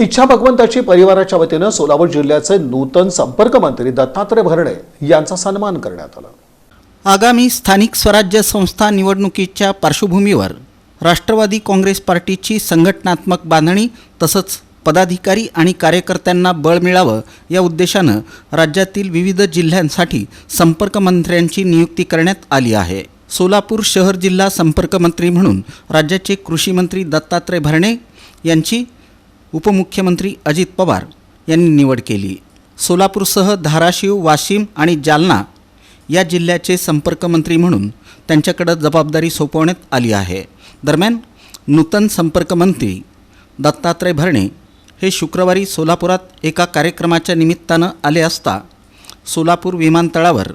इच्छा भगवंताची परिवाराच्या वतीनं सोलापूर जिल्ह्याचे नूतन संपर्क मंत्री दत्तात्रय भरणे यांचा सन्मान करण्यात आला. आगामी स्थानिक स्वराज्य संस्था निवडणुकीच्या पार्श्वभूमीवर राष्ट्रवादी काँग्रेस पार्टीची संघटनात्मक बांधणी तसंच पदाधिकारी आणि कार्यकर्त्यांना बळ मिळावं या उद्देशानं राज्यातील विविध जिल्ह्यांसाठी संपर्क मंत्र्यांची नियुक्ती करण्यात आली आहे. सोलापूर शहर जिल्हा संपर्क मंत्री म्हणून राज्याचे कृषीमंत्री दत्तात्रय भरणे यांची उपमुख्यमंत्री अजित पवार यांनी निवड केली. सोलापूरसह धाराशिव वाशिम आणि जालना या जिल्ह्याचे संपर्कमंत्री म्हणून त्यांच्याकडं जबाबदारी सोपवण्यात आली आहे. दरम्यान नूतन संपर्कमंत्री दत्तात्रय भरणे हे शुक्रवारी सोलापुरात एका कार्यक्रमाच्या निमित्तानं आले असता सोलापूर विमानतळावर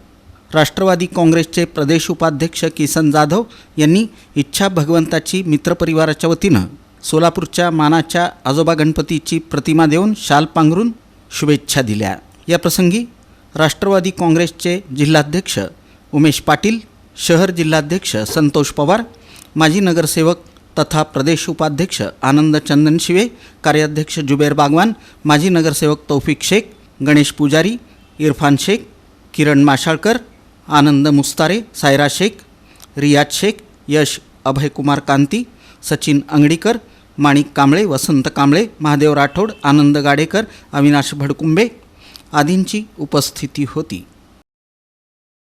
राष्ट्रवादी काँग्रेसचे प्रदेश उपाध्यक्ष किसन जाधव यांनी इच्छा भगवंताची मित्रपरिवाराच्या वतीनं सोलापूरच्या मानाच्या आजोबा गणपतीची प्रतिमा देऊन शाल पांघरून शुभेच्छा दिल्या. या प्रसंगी राष्ट्रवादी काँग्रेसचे जिल्हाध्यक्ष उमेश पाटील शहर जिल्हाध्यक्ष संतोष पवार माजी नगरसेवक तथा प्रदेश उपाध्यक्ष आनंद चंदन शिवे कार्याध्यक्ष जुबेर बागवान माजी नगरसेवक तौफिक शेख गणेश पुजारी इरफान शेख किरण माशाळकर आनंद मुस्तारे सायरा शेख रियाज शेख यश अभयकुमार कांती सचिन अंगडीकर माणिक कांबळे वसंत कांबळे महादेव राठोड आनंद गाडेकर अविनाश भडकुंबे आदींची उपस्थिती होती.